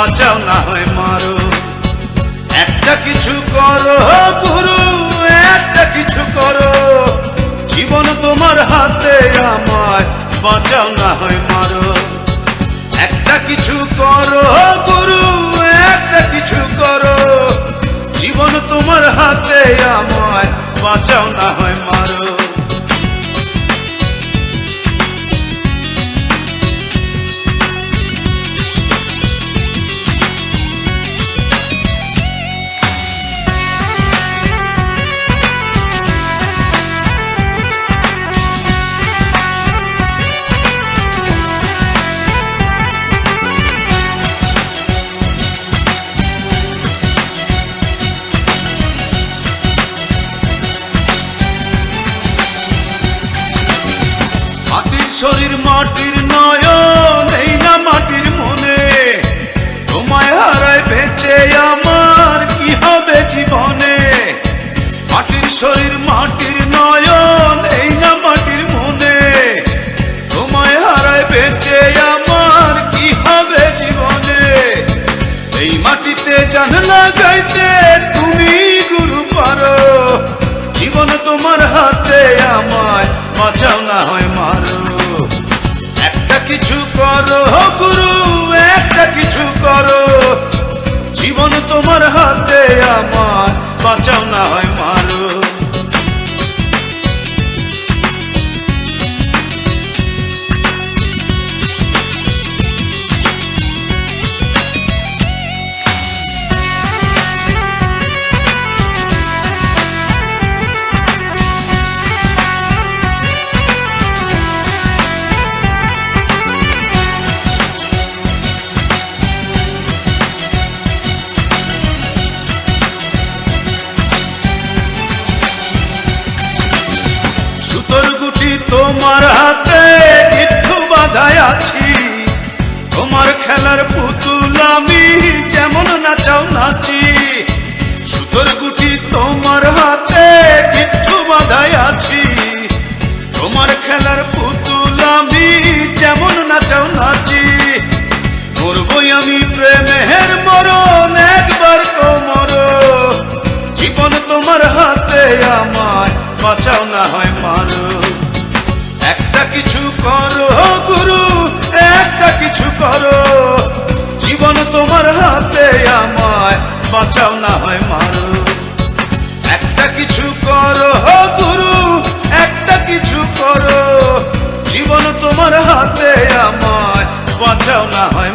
বাঁচাও না হয় মারো। একটা কিছু করো, গুরু, একটা কিছু করো। জীবন তোমার হাতে আমায়, বাঁচাও না হয় মারো। একটা কিছু করো, গুরু লাগাইতে তুমি গুরু পারো। জীবন তোমার হাতে আমায় বাঁচাও না হয় মারো। একটা কিছু করো গুরু, একটা কিছু করো। জীবন তোমার হাতে আমায় বাঁচাও না হয় মারো। তোমার হাতে একটু বাধায় আছি। তোমার খেলার পুতুল আমি যেমন নাচাও নাচি। সুতোর গুটি তোমার হাতে একটু বাধায় আছি। তোমার খেলার পুতুল আমি যেমন নাচাও নাচি। করবই আমি প্রেমের মরণ একবার কোমর। জীবন তোমার হাতে আমায় বাঁচাও না হয় কিছু করো গুরু, একটা কিছু করো। জীবন তোমার হাতে আমায়, বাঁচাও না হয় মারো। একটা কিছু করো গুরু, একটা কিছু করো। জীবন তোমার হাতে আমায়, বাঁচাও না হয়